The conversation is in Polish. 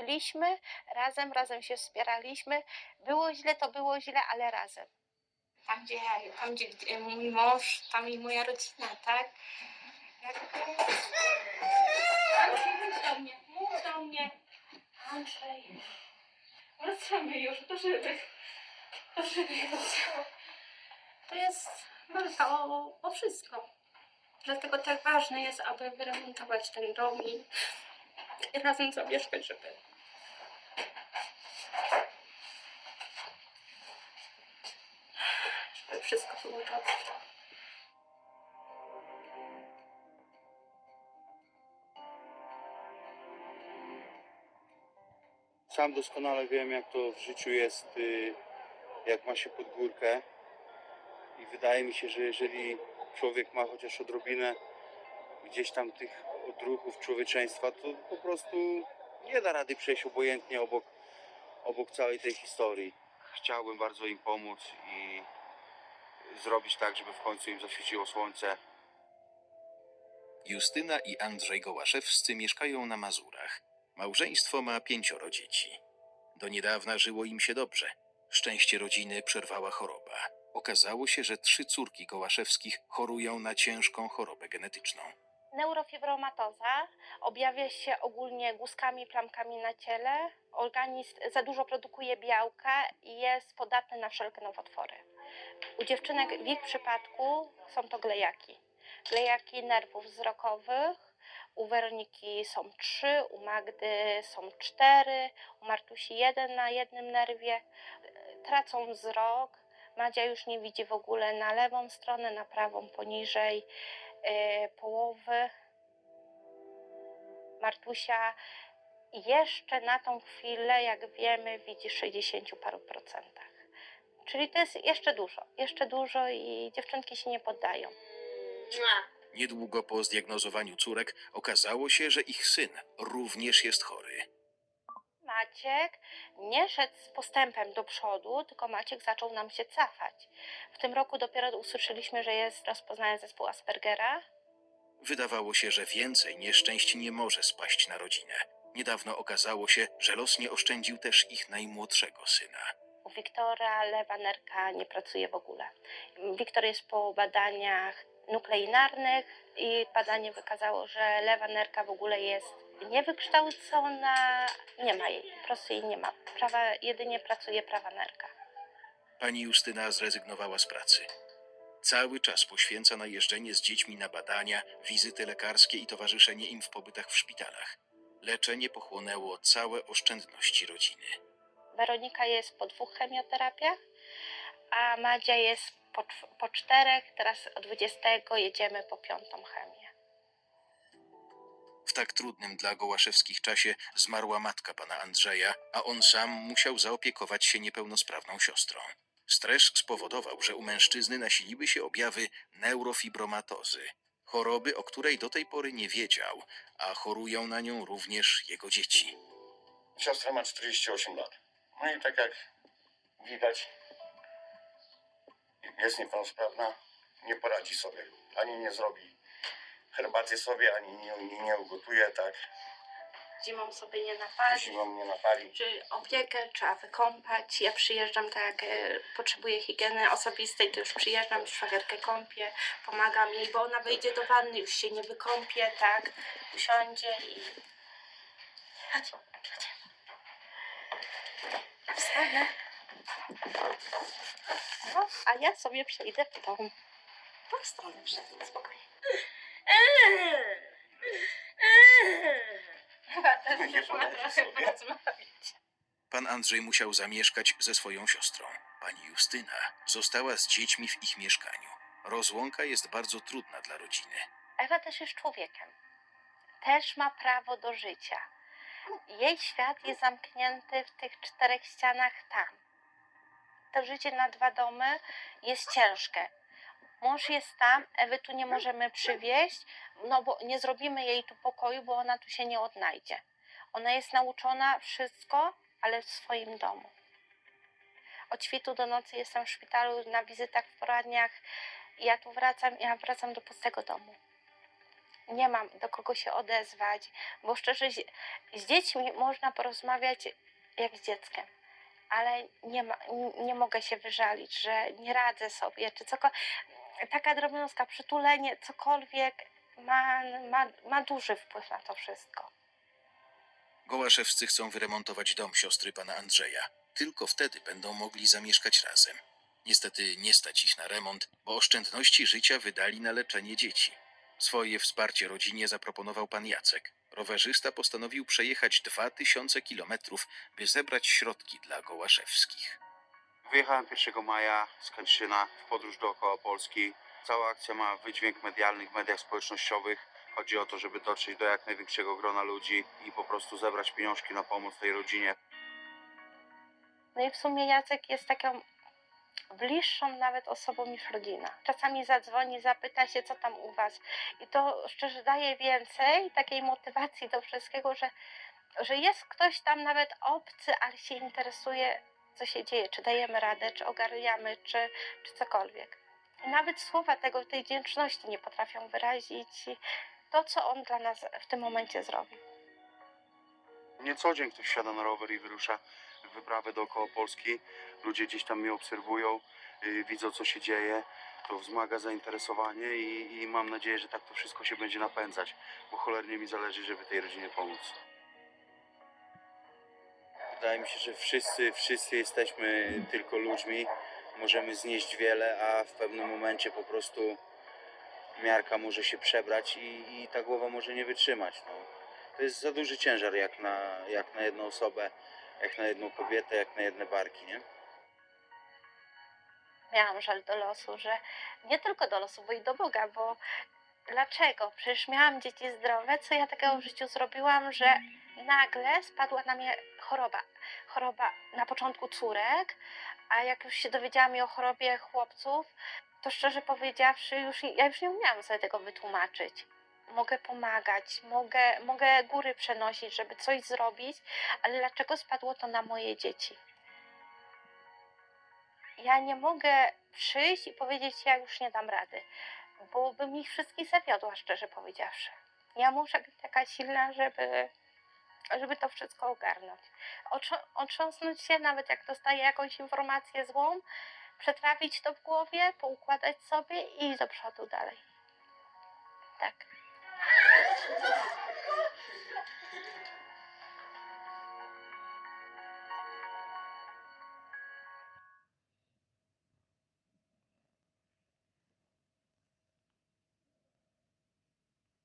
Byliśmy razem, razem się wspieraliśmy. Było źle, to było źle, ale razem. Tam gdzie, tam gdzie mój mąż, tam i moja rodzina, tak? Mów do mnie, mów do mnie. Andrzej. Wracamy już, proszę Proszę To jest walka o, o wszystko. Dlatego tak ważne jest, aby wyremontować ten dom i, razem zamieszkać, żeby wszystko było dobrze. Sam doskonale wiem, jak to w życiu jest, y, jak ma się pod górkę. I wydaje mi się, że jeżeli człowiek ma chociaż odrobinę gdzieś tam tych odruchów człowieczeństwa, to po prostu nie da rady przejść obojętnie obok, obok całej tej historii. Chciałbym bardzo im pomóc i zrobić tak, żeby w końcu im zaświeciło słońce. Justyna i Andrzej Gołaszewscy mieszkają na Mazurach. Małżeństwo ma pięcioro dzieci. Do niedawna żyło im się dobrze. Szczęście rodziny przerwała choroba. Okazało się, że trzy córki Gołaszewskich chorują na ciężką chorobę genetyczną. Neurofibromatoza objawia się ogólnie guzkami, plamkami na ciele. Organizm za dużo produkuje białka i jest podatny na wszelkie nowotwory. U dziewczynek w ich przypadku są to glejaki. Glejaki nerwów wzrokowych. U Weroniki są trzy, u Magdy są cztery, u Martusi jeden na jednym nerwie. Tracą wzrok. Madzia już nie widzi w ogóle na lewą stronę, na prawą poniżej połowy. Martusia jeszcze na tą chwilę, jak wiemy, widzi 60 paru procentach. Czyli to jest jeszcze dużo, jeszcze dużo i dziewczynki się nie poddają. Niedługo po zdiagnozowaniu córek okazało się, że ich syn również jest chory. Maciek nie szedł z postępem do przodu, tylko Maciek zaczął nam się cafać. W tym roku dopiero usłyszeliśmy, że jest rozpoznany zespół Aspergera. Wydawało się, że więcej nieszczęść nie może spaść na rodzinę. Niedawno okazało się, że los nie oszczędził też ich najmłodszego syna. U Wiktora lewa nerka nie pracuje w ogóle. Wiktor jest po badaniach nukleinarnych i badanie wykazało, że lewa nerka w ogóle jest niewykształcona, nie ma jej, po prostu jej nie ma. Prawa, jedynie pracuje prawa nerka. Pani Justyna zrezygnowała z pracy. Cały czas poświęca na jeżdżenie z dziećmi na badania, wizyty lekarskie i towarzyszenie im w pobytach w szpitalach. Leczenie pochłonęło całe oszczędności rodziny. Weronika jest po dwóch chemioterapiach, a Madzia jest po, po czterech, teraz o 20 jedziemy po piątą chemię. Tak trudnym dla Gołaszewskich czasie zmarła matka pana Andrzeja, a on sam musiał zaopiekować się niepełnosprawną siostrą. Stres spowodował, że u mężczyzny nasiliły się objawy neurofibromatozy, choroby, o której do tej pory nie wiedział, a chorują na nią również jego dzieci. Siostra ma 48 lat. No i tak jak widać, jest niepełnosprawna, nie poradzi sobie. Ani nie zrobi herbaty sobie, ani nie, nie, nie ugotuje, tak. Zimą sobie nie napali. Zimą nie napali. Czy opiekę trzeba wykąpać. Ja przyjeżdżam tak jak e, potrzebuję higieny osobistej, to już przyjeżdżam, szwagerkę kąpię, pomagam jej, bo ona wejdzie do wanny, już się nie wykąpie, tak, usiądzie i... Chodź, chodź. Ja wstanę. No, a ja sobie przejdę w dom. Po stronę przed spokojnie. Chyba też Nie ma trochę porozmawiać. Pan Andrzej musiał zamieszkać ze swoją siostrą. Pani Justyna została z dziećmi w ich mieszkaniu. Rozłąka jest bardzo trudna dla rodziny. Ewa też jest człowiekiem. Też ma prawo do życia. Jej świat jest zamknięty w tych czterech ścianach tam. To życie na dwa domy jest ciężkie. Mąż jest tam, Ewy tu nie możemy przywieźć, no bo nie zrobimy jej tu pokoju, bo ona tu się nie odnajdzie. Ona jest nauczona wszystko, ale w swoim domu. Od świtu do nocy jestem w szpitalu, na wizytach w poradniach. Ja tu wracam, ja wracam do pustego domu nie mam do kogo się odezwać, bo szczerze z, z dziećmi można porozmawiać jak z dzieckiem, ale nie, ma, nie, nie mogę się wyżalić, że nie radzę sobie, czy cokolwiek. Taka drobnostka, przytulenie, cokolwiek ma, ma, ma duży wpływ na to wszystko. Gołaszewscy chcą wyremontować dom siostry pana Andrzeja. Tylko wtedy będą mogli zamieszkać razem. Niestety nie stać ich na remont, bo oszczędności życia wydali na leczenie dzieci. Swoje wsparcie rodzinie zaproponował pan Jacek. Rowerzysta postanowił przejechać 2000 kilometrów, by zebrać środki dla Gołaszewskich. Wyjechałem 1 maja z Kętrzyna w podróż dookoła Polski. Cała akcja ma wydźwięk medialny w mediach społecznościowych. Chodzi o to, żeby dotrzeć do jak największego grona ludzi i po prostu zebrać pieniążki na pomoc tej rodzinie. No i w sumie Jacek jest taką bliższą nawet osobą niż rodzina. Czasami zadzwoni, zapyta się, co tam u was. I to szczerze daje więcej takiej motywacji do wszystkiego, że, że jest ktoś tam nawet obcy, ale się interesuje, co się dzieje, czy dajemy radę, czy ogarniamy, czy, czy cokolwiek. Nawet słowa tego, tej wdzięczności nie potrafią wyrazić to, co on dla nas w tym momencie zrobił. Nie co dzień ktoś wsiada na rower i wyrusza w wyprawę dookoła Polski. Ludzie gdzieś tam mnie obserwują, yy, widzą co się dzieje. To wzmaga zainteresowanie i, i mam nadzieję, że tak to wszystko się będzie napędzać, bo cholernie mi zależy, żeby tej rodzinie pomóc. Wydaje mi się, że wszyscy, wszyscy jesteśmy tylko ludźmi. Możemy znieść wiele, a w pewnym momencie po prostu miarka może się przebrać i, i ta głowa może nie wytrzymać. No. To jest za duży ciężar jak na, jak na jedną osobę, jak na jedną kobietę, jak na jedne barki, nie? miałam żal do losu, że nie tylko do losu, bo i do Boga, bo dlaczego? Przecież miałam dzieci zdrowe, co ja takiego w życiu zrobiłam, że nagle spadła na mnie choroba. Choroba na początku córek, a jak już się dowiedziałam o chorobie chłopców, to szczerze powiedziawszy, już, ja już nie umiałam sobie tego wytłumaczyć. Mogę pomagać, mogę, mogę góry przenosić, żeby coś zrobić, ale dlaczego spadło to na moje dzieci? ja nie mogę przyjść i powiedzieć, ja już nie dam rady, bo bym ich wszystkich zawiodła, szczerze powiedziawszy. Ja muszę być taka silna, żeby, żeby to wszystko ogarnąć. Otrząs- otrząsnąć się, nawet jak dostaję jakąś informację złą, przetrawić to w głowie, poukładać sobie i do przodu dalej. Tak.